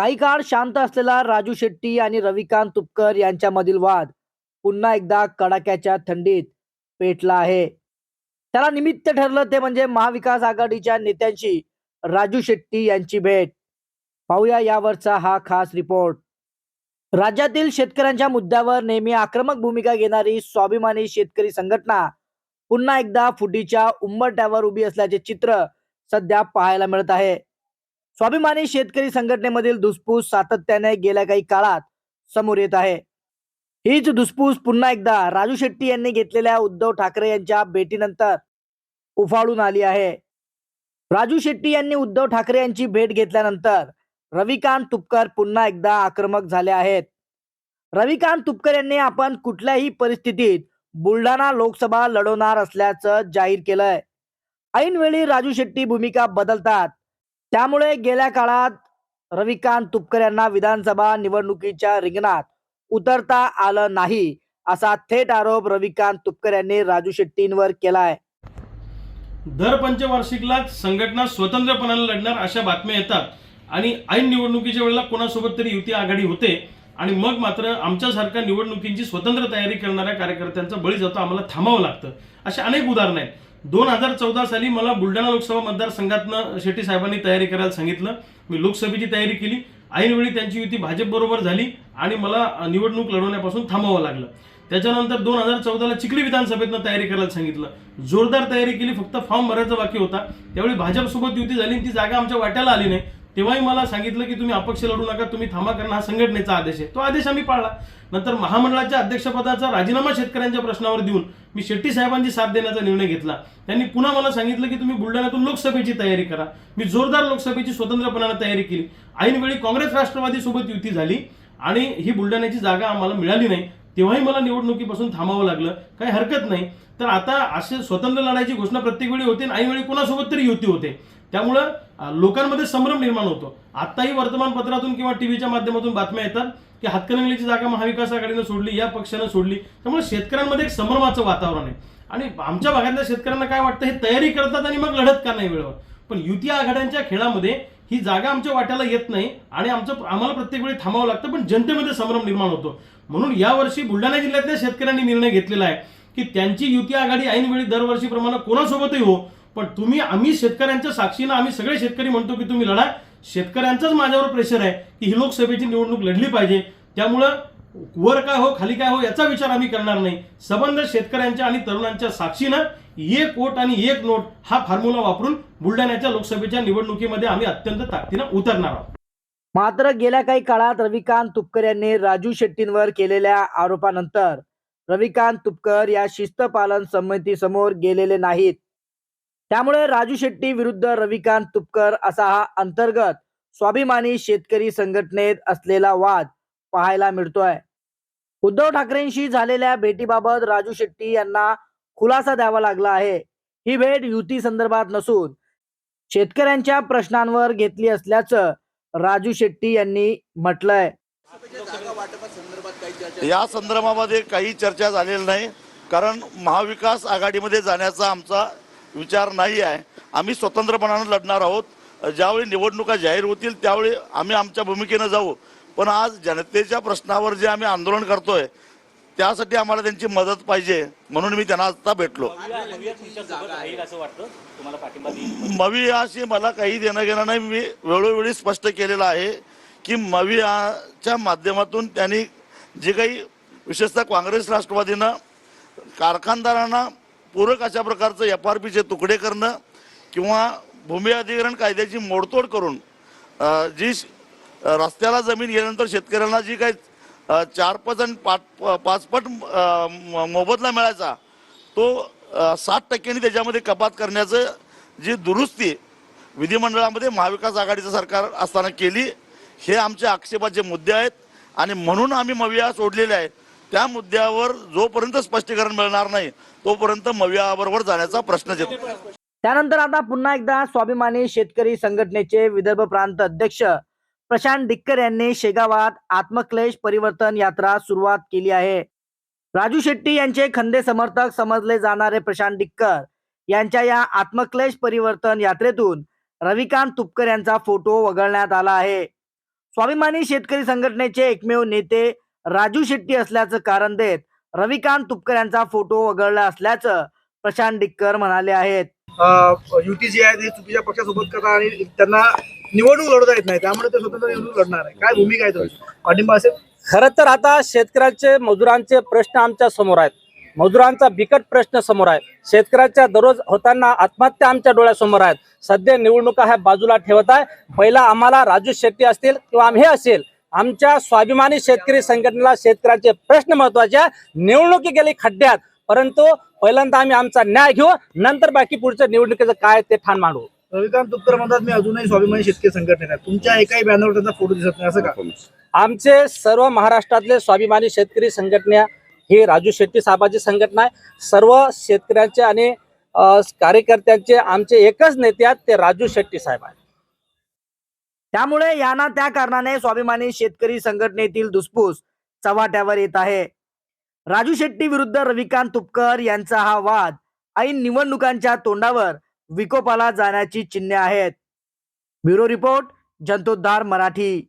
काही काळ शांत असलेला राजू शेट्टी आणि रविकांत तुपकर यांच्यामधील वाद पुन्हा एकदा कडाक्याच्या थंडीत पेटला आहे. त्याला निमित्त ठरलं ते म्हणजे महाविकास आघाडीच्या नेत्यांशी राजू शेट्टी यांची भेट. पाहूया यावरचा हा खास रिपोर्ट. राज्यातील शेतकऱ्यांच्या मुद्द्यावर नेहमी आक्रमक भूमिका घेणारी स्वाभिमानी शेतकरी संघटना पुन्हा एकदा फुटीच्या उंबरट्यावर उभी असल्याचे चित्र सध्या पाहायला मिळत आहे. स्वाभिमानी शेतकरी संघटनेमधील धुसफूस सातत्याने गेल्या काही काळात समोर येत आहे. हीच धुसफूस पुन्हा एकदा राजू शेट्टी यांनी घेतलेल्या उद्धव ठाकरे यांच्या भेटीनंतर उफाळून आली आहे. राजू शेट्टी यांनी उद्धव ठाकरे यांची भेट घेतल्यानंतर रविकांत तुपकर पुन्हा एकदा आक्रमक झाले आहेत. रविकांत तुपकर यांनी आपण कुठल्याही परिस्थितीत बुलढाणा लोकसभा लढवणार असल्याचं जाहीर केलंय. ऐनवेळी राजू शेट्टी भूमिका बदलतात. त्यामुळे गेल्या काळात रविकांत तुपकर यांना विधानसभा निवडणुकीच्या रिंगणात उतरता आलं नाही असा थेट आरोप रविकांत तुपकर यांनी राजू शेट्टींवर केलाय. दर पंचवार्षिकला संघटना स्वतंत्रपणाने लढणार अशा बातम्या येतात आणि ऐन निवडणुकीच्या वेळेला कोणासोबत तरी युती आघाडी होते आणि मग मात्र आमच्यासारख्या निवडणुकींची स्वतंत्र तयारी करणाऱ्या कार्यकर्त्यांचा बळी जातो आम्हाला थांबावं लागतं. अशा अनेक उदाहरणं आहेत. दोन हजार चौदा साली मला बुलढाणा लोकसभा मतदारसंघातनं शेट्टी साहेबांनी तयारी करायला सांगितलं. मी लोकसभेची तयारी केली. ऐनवेळी त्यांची युती भाजपबरोबर झाली आणि मला निवडणूक लढवण्यापासून थांबावं लागलं. त्याच्यानंतर दोन हजार चौदाला चिखली विधानसभेतनं तयारी करायला सांगितलं. जोरदार तयारी केली. फक्त फॉर्म भरायचा बाकी होता. त्यावेळी भाजपसोबत युती झाली आणि ती जागा आमच्या वाट्याला आली नाही. तेव्हाही मला सांगितलं की तुम्ही अपक्ष लढू नका तुम्ही थांबा कारण हा संघटनेचा आदेश आहे. तो आदेश आम्ही पाळला. नंतर महामंडळाच्या अध्यक्षपदाचा राजीनामा शेतकऱ्यांच्या प्रश्नावर देऊन मी शेट्टी साहेबांची साथ देण्याचा निर्णय घेतला. त्यांनी पुन्हा मला सांगितलं की तुम्ही बुलढाण्यातून लोकसभेची तयारी करा. मी जोरदार लोकसभेची स्वतंत्रपणाने तयारी केली. ऐनवेळी काँग्रेस राष्ट्रवादी सोबत युती झाली आणि ही बुलढाण्याची जागा आम्हाला मिळाली नाही. तेव्हाही मला निवडणुकीपासून थांबावं लागलं. काही हरकत नाही. तर आता असे स्वतंत्र लढायची घोषणा प्रत्येक वेळी होते आणि ऐनवेळी कोणासोबत तरी युती होते. त्यामुळं लोकांमध्ये संभ्रम निर्माण होतो. आताही वर्तमानपत्रातून किंवा टीव्हीच्या माध्यमातून बातम्या येतात की हातकणंगलीची जागा महाविकास आघाडीनं सोडली या पक्षानं सोडली. त्यामुळे शेतकऱ्यांमध्ये एक संभ्रमाचं वातावरण आहे. आणि आमच्या भागातल्या शेतकऱ्यांना काय वाटतं हे तयारी करतात आणि मग लढत का नाही वेळेवर. पण युती आघाड्यांच्या खेळामध्ये ही जागा आमच्या वाट्याला येत नाही आणि आमचं आम्हाला प्रत्येक वेळी थांबावं लागतं पण जनतेमध्ये संभ्रम निर्माण होतो. म्हणून यावर्षी बुलढाणा जिल्ह्यातल्या शेतकऱ्यांनी निर्णय घेतलेला आहे की त्यांची युती आघाडी ऐनवेळी दरवर्षीप्रमाणे कोणासोबतही हो पण तुम्ही आम्ही शेतकऱ्यांच्या साक्षीनं आम्ही सगळे शेतकरी म्हणतो की तुम्ही लढा. शेतकऱ्यांचाच माझ्यावर प्रेशर आहे की ही लोकसभेची निवडणूक लढली पाहिजे. त्यामुळं वर काय हो खाली काय हो याचा विचार आम्ही करणार नाही. सबंध शेतकऱ्यांच्या आणि तरुणांच्या साक्षीनं एक वोट आणि एक नोट हा फॉर्म्युला वापरून बुलढाण्याच्या लोकसभेच्या निवडणुकीमध्ये आम्ही अत्यंत ताकदीनं उतरणार आहोत. मात्र गेल्या काही काळात रविकांत तुपकर यांनी राजू शेट्टींवर केलेल्या आरोपानंतर रविकांत तुपकर या शिस्त पालन समितीसमोर गेलेले नाहीत. त्यामुळे राजू शेट्टी विरुद्ध रविकांत तुपकर असा हा अंतर्गत स्वाभिमानी शेतकरी संघटनेत असलेला वाद पाहायला मिळतोय. उद्धव ठाकरेंशी झालेल्या भेटीबाबत राजू शेट्टी यांना खुलासा द्यावा लागला आहे. ही भेट युती संदर्भात नसून शेतकऱ्यांच्या प्रश्नांवर घेतली असल्याचं राजू शेट्टी यांनी म्हटलंय. या संदर्भामध्ये काही चर्चा झालेली नाही कारण महाविकास आघाडीमध्ये जाण्याचा आमचा विचार नाही आहे. आम्ही स्वतंत्रपणानं लढणार आहोत. ज्यावेळी निवडणुका जाहीर होतील त्यावेळी आम्ही आमच्या भूमिकेनं जाऊ. पण आज जनतेच्या प्रश्नावर जे आम्ही आंदोलन करतोय त्यासाठी आम्हाला त्यांची मदत पाहिजे म्हणून मी त्यांना आता भेटलो. मवियाशी मला काही देणं घेणं नाही. मी वेळोवेळी स्पष्ट केलेलं आहे की मवियाच्या माध्यमातून त्यांनी जे काही विशेषतः काँग्रेस राष्ट्रवादीनं कारखानदारांना पूरक अशा प्रकारचं एफ आर पीचे तुकडे करणं किंवा भूमी अधिग्रहण कायद्याची मोडतोड करून जी रस्त्याला जमीन गेल्यानंतर शेतकऱ्यांना जी काही चार पर्सेंट पाच पाचपट मोबदला मिळायचा. तो सात टक्क्यांनी त्याच्यामध्ये कपात करण्याचं जी दुरुस्ती विधिमंडळामध्ये महाविकास आघाडीचं सरकार असताना केली हे आमचे आक्षेपाचे मुद्दे आहेत. आणि म्हणून आम्ही मविया सोडलेले आहे. त्या मुद्द्यावर जोपर्यंत स्पष्टीकरण मिळणार नाही तोपर्यंत मवियाबरोबर जाण्याचा प्रश्नच येतो. त्यानंतर आता पुन्हा एकदा स्वाभिमानी शेतकरी संघटनेचे विदर्भ प्रांत अध्यक्ष प्रशांत डिक्कर यांनी शेगावात आत्मक्लेश परिवर्तन यात्रा सुरुवात केली आहे. राजू शेट्टी यांचे खंदे समर्थक समजले जाणारे प्रशांत डिक्कर यांच्या या आत्मक्लेश परिवर्तन यात्रेतून रविकांत तुपकर यांचा फोटो वगळण्यात आला आहे. स्वाभिमानी शेतकरी संघटनेचे एकमेव नेते राजू शेट्टी असल्याचं कारण देत रविकांत तुपकर यांचा फोटो वगळला असल्याचं प्रशांत डिक्कर म्हणाले आहेत. युटी जी आहे ते चुकीच्या पक्षासोबत करतात आणि त्यांना निवडणूक लढवता येत नाही. त्यामुळे ते स्वतंत्र निवडणूक लढणार आहे. काय भूमिका आहे तुमची? पाठिंबा असेल खरं तर आता शेतकऱ्यांचे मजुरांचे प्रश्न आमच्यासमोर आहेत. मजुरांचा बिकट प्रश्न समोर आहे. शेतकऱ्याच्या दररोज होताना आत्महत्या आमच्या डोळ्यासमोर आहेत. सध्या निवडणुका ह्या बाजूला ठेवत आहे. पहिला आम्हाला राजू शेट्टी असतील किंवा आम्ही हे असेल आमच्या स्वाभिमानी शेतकरी संघटनेला शेतकऱ्यांचे प्रश्न महत्त्वाचे आहे. निवडणुकी गेली खड्ड्यात. परंतु पहिल्यांदा आम्ही आमचा न्याय घेऊ नंतर बाकी पुढच्या निवडणुकीचं काय ते ठाण मांडू. रविकांत तुपकर म्हणतात मी अजूनही स्वाभिमानी शेतकरी संघटनेत आहे. तुमच्या एकाही बॅनरवर त्यांचा फोटो दिसत नाही असं का? आमचे सर्व महाराष्ट्रातले स्वाभिमानी शेतकरी संघटना ही राजू शेट्टी साहेबाची संघटना आहे. सर्व शेतकऱ्यांचे आणि अ, कार्यकर्त्यांचे आमचे एकच नेते आहेत ते राजू शेट्टी साहेब आहेत. त्यामुळे यांना त्या कारणाने स्वाभिमानी शेतकरी संघटनेतील धुसफूस चव्हाट्यावर येत आहे. राजू शेट्टी विरुद्ध रविकांत तुपकर यांचा हा वाद ऐन निवडणुकांच्या तोंडावर विकोपाला जाण्याची चिन्हे आहेत. ब्युरो रिपोर्ट जंतोद्धार मराठी.